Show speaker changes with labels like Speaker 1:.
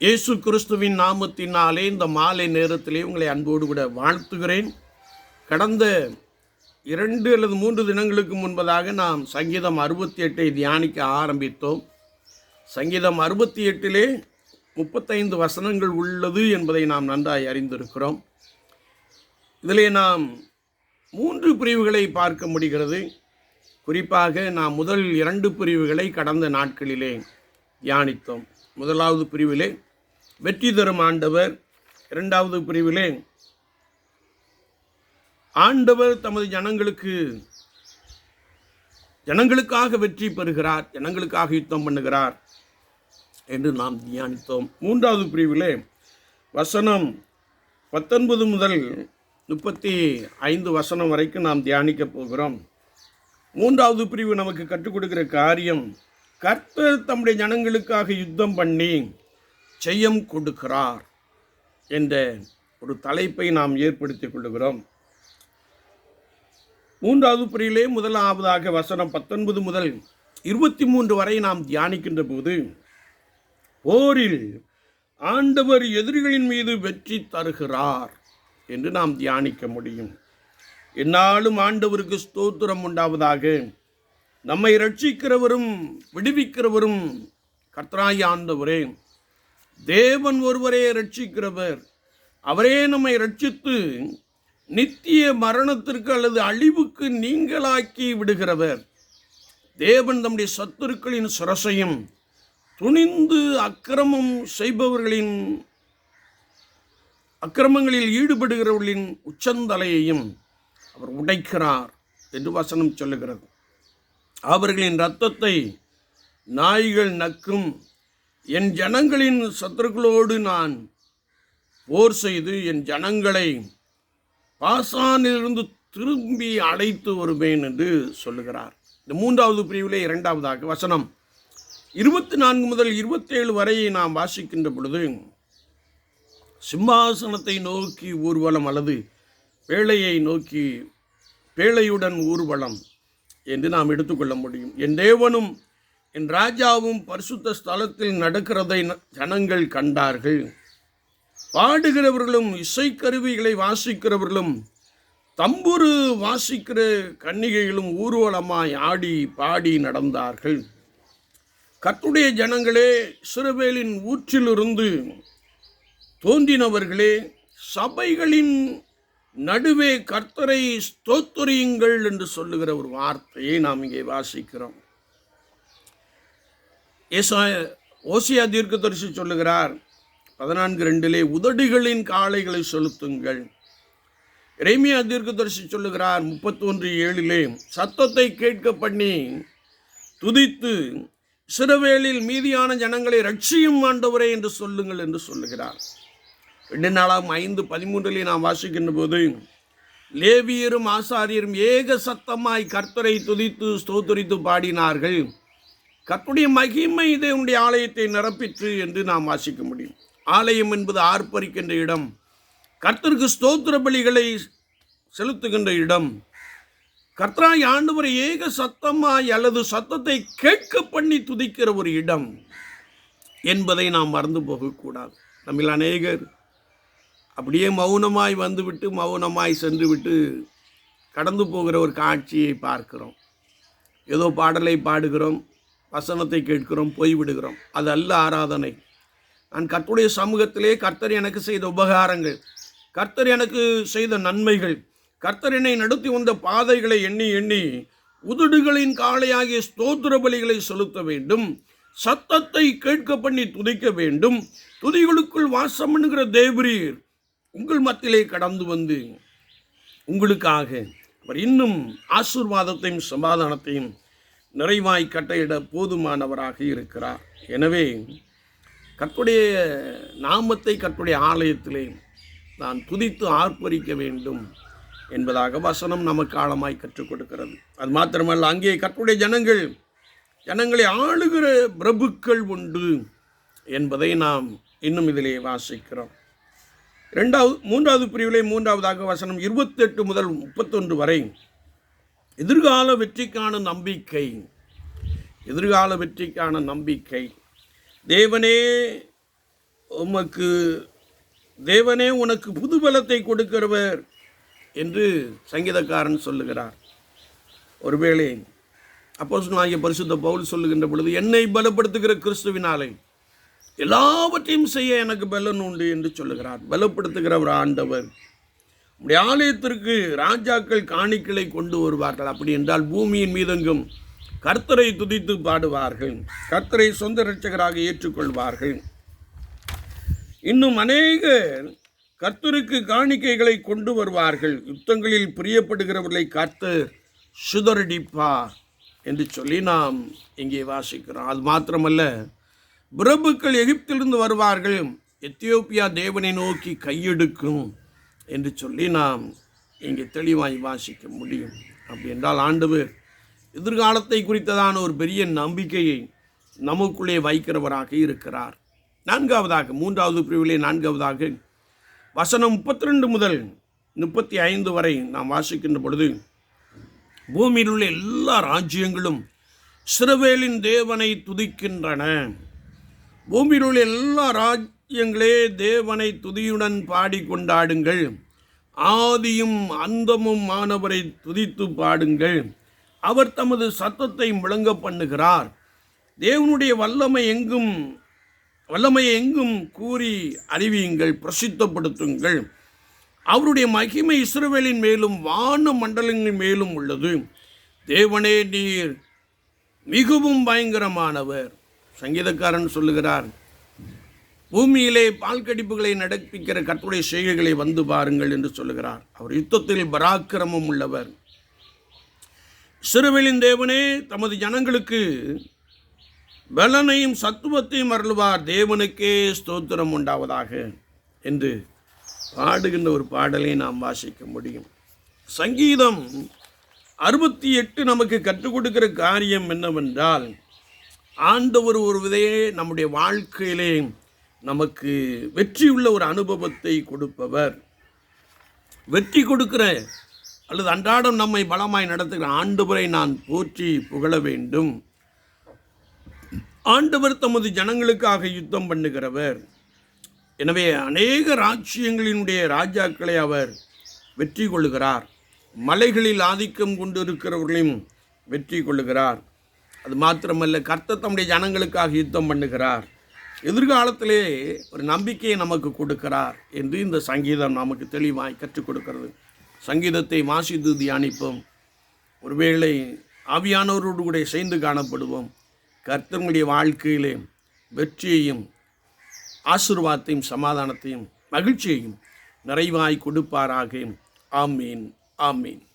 Speaker 1: இயேசு கிறிஸ்துவின் நாமத்தினாலே இந்த மாலை நேரத்திலே உங்களை அன்போடு கூட வாழ்த்துகிறேன். கடந்த இரண்டு அல்லது மூன்று தினங்களுக்கு முன்பதாக நாம் சங்கீதம் அறுபத்தி எட்டை தியானிக்க ஆரம்பித்தோம். சங்கீதம் அறுபத்தி எட்டிலே முப்பத்தைந்து வசனங்கள் உள்ளது என்பதை நாம் நன்றாய் அறிந்திருக்கிறோம். இதிலே நாம் மூன்று பிரிவுகளை பார்க்க முடிகிறது. குறிப்பாக நாம் முதல் இரண்டு பிரிவுகளை கடந்த நாட்களிலே தியானித்தோம். முதலாவது பிரிவிலே வெற்றி தரும் ஆண்டவர் இரண்டாவது பிரிவிலே ஆண்டவர் தமது ஜனங்களுக்கு ஜனங்களுக்காக வெற்றி பெறுகிறார் ஜனங்களுக்காக யுத்தம் பண்ணுகிறார் என்று நாம் தியானித்தோம். மூன்றாவது பிரிவிலே வசனம் பத்தொன்பது முதல் முப்பத்தி ஐந்து வசனம் வரைக்கும் நாம் தியானிக்க போகிறோம். மூன்றாவது பிரிவு நமக்கு கற்றுக் கொடுக்கிற காரியம் கர்த்தர் தம்முடைய ஜனங்களுக்காக யுத்தம் பண்ணி செய்யம் கொடுக்கிறார் என்ற ஒரு தலைப்பை நாம் ஏற்படுத்திக் கொள்ளுகிறோம். மூன்றாவது பிரிவிலே முதலாவதாக வசனம் பத்தொன்பது முதல் இருபத்தி மூன்று வரை நாம் தியானிக்கின்ற போது போரில் ஆண்டவர் எதிரிகளின் மீது வெற்றி தருகிறார் என்று நாம் தியானிக்க முடியும். என்னாலும் ஆண்டவருக்கு ஸ்தோத்திரம் உண்டாவதாக நம்மை ரட்சிக்கிறவரும் விடுவிக்கிறவரும் கர்த்தராய் ஆண்டவரே தேவன் ஒருவரே ரட்சிக்கிறவர் அவரே நம்மை ரட்சித்து நித்திய மரணத்திற்கு அல்லது அழிவுக்கு நீங்களாக்கி விடுகிறவர். தேவன் தம்முடைய சத்துருக்களின் சுரசையும் துணிந்து அக்கிரமம் செய்பவர்களின் அக்கிரமங்களில் ஈடுபடுகிறவர்களின் உச்சந்தலையையும் அவர் உடைக்கிறார் என்று வசனம் சொல்லுகிறது. அவர்களின் இரத்தத்தை நாய்கள் நக்கும் என் ஜனங்களின் சத்துருக்களோடு நான் போர் செய்து என் ஜனங்களை பாசானிலிருந்து திரும்பி அழைத்து வருவேன் என்று சொல்லுகிறார். இந்த மூன்றாவது பிரிவிலே இரண்டாவதாக வசனம். இருபத்தி நான்கு முதல் இருபத்தேழு வரை நாம் வாசிக்கின்ற பொழுது சிம்மாசனத்தை நோக்கி ஊர்வலம் அல்லது பேழையை நோக்கி பேழையுடன் ஊர்வலம் என்று நாம் எடுத்துக்கொள்ள முடியும். என் தேவனும் என் ராஜாவும் பரிசுத்த ஸ்தலத்தில் நடக்கிறதை ந- ஜனங்கள் கண்டார்கள். பாடுகிறவர்களும் இசைக்கருவிகளை வாசிக்கிறவர்களும் தம்புரு வாசிக்கிற கன்னிகைகளும் ஊர்வலமாய் ஆடி பாடி நடந்தார்கள். கத்துடைய ஜனங்களே சிறுவேலின் ஊற்றிலிருந்து தோன்றினவர்களே சபைகளின் நடுவே கர்த்தரை ஸ்தோத்துரியுங்கள் என்று சொல்லுகிற ஒரு வார்த்தையை நாம் இங்கே வாசிக்கிறோம். ஏசா ஓசியா தீர்க்கதரிசி சொல்லுகிறார் பதினான்கு ரெண்டிலே உதடுகளின் காளைகளை செலுத்துங்கள். இறைமையா தீர்க்கதரிசி சொல்லுகிறார் முப்பத்தொன்று ஏழிலே சத்தத்தை கேட்க பண்ணி துதித்து சிறுவேலில் மீதியான ஜனங்களை ரட்சியும் ஆண்டவரே என்று சொல்லுங்கள் என்று சொல்லுகிறார். ரெண்டு நாளாம் ஐந்து பதிமூன்றிலே நாம் வாசிக்கின்ற போது லேவியரும் ஆசாரியரும் ஏக சத்தமாய் கர்த்தரை துதித்து ஸ்தோத்தரித்து பாடினார்கள். கத்துடைய மகிமை தேவனுடைய ஆலயத்தை நிரப்பிற்று என்று நாம் வாசிக்க முடியும். ஆலயம் என்பது ஆர்ப்பரிக்கின்ற இடம். கர்த்தருக்கு ஸ்தோத்திர பலிகளை செலுத்துகின்ற இடம். கர்த்தராய் ஆண்டவர் ஏக சத்தமாய் அல்லது சத்தத்தை கேட்க பண்ணி துதிக்கிற ஒரு இடம் என்பதை நாம் மறந்து போகக்கூடாது. நம்மில் அநேகர் அப்படியே மௌனமாய் வந்துவிட்டு மௌனமாய் சென்று விட்டு கடந்து போகிற ஒரு காட்சியை பார்க்கிறோம். ஏதோ பாடலை பாடுகிறோம். வசனத்தை கேட்கிறோம் போய்விடுகிறோம். அது அல்ல ஆராதனை. நான் கர்த்தருடைய சமூகத்திலே கர்த்தர் எனக்கு செய்த உபகாரங்கள் கர்த்தர் எனக்கு செய்த நன்மைகள் கர்த்தர் என்னை நடத்தி வந்த பாதைகளை எண்ணி எண்ணி உதடுகளின் காளையாகிய ஸ்தோத்திர பலிகளை செலுத்த வேண்டும் சத்தத்தை கேட்க பண்ணி துதிக்க வேண்டும். துதிகளுக்குள் வாசம் தேவரீர் உங்கள் மத்தியிலே கடந்து வந்து உங்களுக்காக அவர் இன்னும் ஆசீர்வாதத்தையும் சமாதானத்தையும் நிறைவாய் கட்டையிட போதுமானவராக இருக்கிறார். எனவே கற்புடைய நாமத்தை கற்புடைய ஆலயத்திலே நான் துதித்து ஆர்ப்பரிக்க வேண்டும் என்பதாக வசனம் நமக்கு ஆழமாய் கற்றுக் கொடுக்கிறது. அது மாத்திரமல்ல அங்கே கர்த்தருடைய ஜனங்கள் ஜனங்களை ஆளுகிற பிரபுக்கள் உண்டு என்பதை நாம் இன்னும் இதிலே வாசிக்கிறோம். ரெண்டாவது மூன்றாவது பிரிவிலே மூன்றாவதாக வசனம் இருபத்தெட்டு முதல் முப்பத்தொன்று வரை எதிர்கால வெற்றிக்கான நம்பிக்கை. எதிர்கால வெற்றிக்கான நம்பிக்கை. தேவனே உமக்கு தேவனே உனக்கு புது பலத்தை கொடுக்கிறவர் என்று சங்கீதக்காரன் சொல்லுகிறார். ஒருவேளை அப்போ ஆகிய பரிசுத்த பவுல் சொல்லுகின்ற பொழுது என்னை பலப்படுத்துகிற கிறிஸ்துவினாலே எல்லாவற்றையும் செய்ய எனக்கு பலன் உண்டு என்று சொல்லுகிறார். பலப்படுத்துகிறவர் ஆண்டவர். உடைய ஆலயத்திற்கு ராஜாக்கள் காணிக்களை கொண்டு வருவார்கள். அப்படி என்றால் பூமியின் மீதெங்கும் கர்த்தரை துதித்து பாடுவார்கள். கர்த்தரை சொந்த இரட்சகராக ஏற்றுக்கொள்வார்கள். இன்னும் அநேகர் கர்த்தருக்கு காணிக்கைகளை கொண்டு வருவார்கள். யுத்தங்களில் பிரியப்படுகிறவர்களை கர்த்தர் சுதறடிப்பார் என்று சொல்லி நாம் இங்கே வாசிக்கிறோம். அது மாத்திரமல்ல பிரபுக்கள் எகிப்திலிருந்து வருவார்கள். எத்தியோப்பியா தேவனை நோக்கி கையெடுக்கும். என்று சொல்லி நாம் இங்கே தெளிவாய் வாசிக்க முடியும். அப்படி என்றால் ஆண்டவர் எதிர்காலத்தை குறித்ததான ஒரு பெரிய நம்பிக்கையை நமக்குள்ளே வைக்கிறவராக இருக்கிறார். நான்காவதாக மூன்றாவது பிரிவிலே நான்காவதாக வசனம் முப்பத்தி ரெண்டு முதல் முப்பத்தி ஐந்து வரை நாம் வாசிக்கின்ற பொழுது பூமியில் உள்ள எல்லா ராஜ்யங்களும் சிறுவேலின் தேவனை துதிக்கின்றன. பூமியில் உள்ள எல்லா ராஜ் எங்களே தேவனை துதியுடன் பாடி கொண்டாடுங்கள் ஆதியும் அந்தமும் மாணவரை துதித்து பாடுங்கள். அவர் தமது சத்தத்தை முழங்க பண்ணுகிறார். தேவனுடைய வல்லமை எங்கும் வல்லமையை எங்கும் கூறி அறிவியுங்கள் பிரசித்தப்படுத்துங்கள். அவருடைய மகிமை இஸ்ரவேலின் மேலும் வான மண்டலங்களின் மேலும் உள்ளது. தேவனே நீர் மிகவும் பயங்கரமானவர். சங்கீதக்காரன் சொல்லுகிறார் பூமியிலே பால் கடிப்புகளை நடப்பிக்கிற கற்புடைய செய்கைகளை வந்து பாருங்கள் என்று சொல்லுகிறார். அவர் யுத்தத்தில் பராக்கிரமம் உள்ளவர். சிறுவெளின் தேவனே தமது ஜனங்களுக்கு பலனையும் சத்துவத்தையும் அருள்வார். தேவனுக்கே ஸ்தோத்திரம் உண்டாவதாக என்று பாடுகின்ற ஒரு பாடலை நாம் வாசிக்க முடியும். சங்கீதம் அறுபத்தி எட்டு நமக்கு கற்றுக் கொடுக்கிற காரியம் என்னவென்றால் ஆண்டவர் ஒரு விதையே நம்முடைய வாழ்க்கையிலே நமக்கு வெற்றியுள்ள ஒரு அனுபவத்தை கொடுப்பவர். வெற்றி கொடுக்கிற அல்லது அன்றாடம் நம்மை பலமாய் நடத்துகிற ஆண்டவரை நான் போற்றி புகழ வேண்டும். ஆண்டவர் தமது ஜனங்களுக்காக யுத்தம் பண்ணுகிறவர். எனவே அநேக ராஜ்யங்களினுடைய ராஜாக்களை அவர் வெற்றி கொள்ளுகிறார். மலைகளில் ஆதிக்கம் கொண்டிருக்கிறவர்களையும் வெற்றி கொள்ளுகிறார். அது மாத்திரமல்ல கர்த்த தம்முடைய ஜனங்களுக்காக யுத்தம் பண்ணுகிறார். எதிர்காலத்திலே ஒரு நம்பிக்கையை நமக்கு கொடுக்கிறார் என்று இந்த சங்கீதம் நமக்கு தெளிவாய் கற்றுக் கொடுக்கிறது. சங்கீதத்தை வாசித்து தியானிப்போம். ஒருவேளை ஆவியானவரோடு கூட சேர்ந்து காணப்படுவோம். கர்த்தனுடைய வாழ்க்கையிலே வெற்றியையும் ஆசிர்வாதத்தையும் சமாதானத்தையும் மகிழ்ச்சியையும் நிறைவாய் கொடுப்பாராக. ஆமீன் ஆமீன்.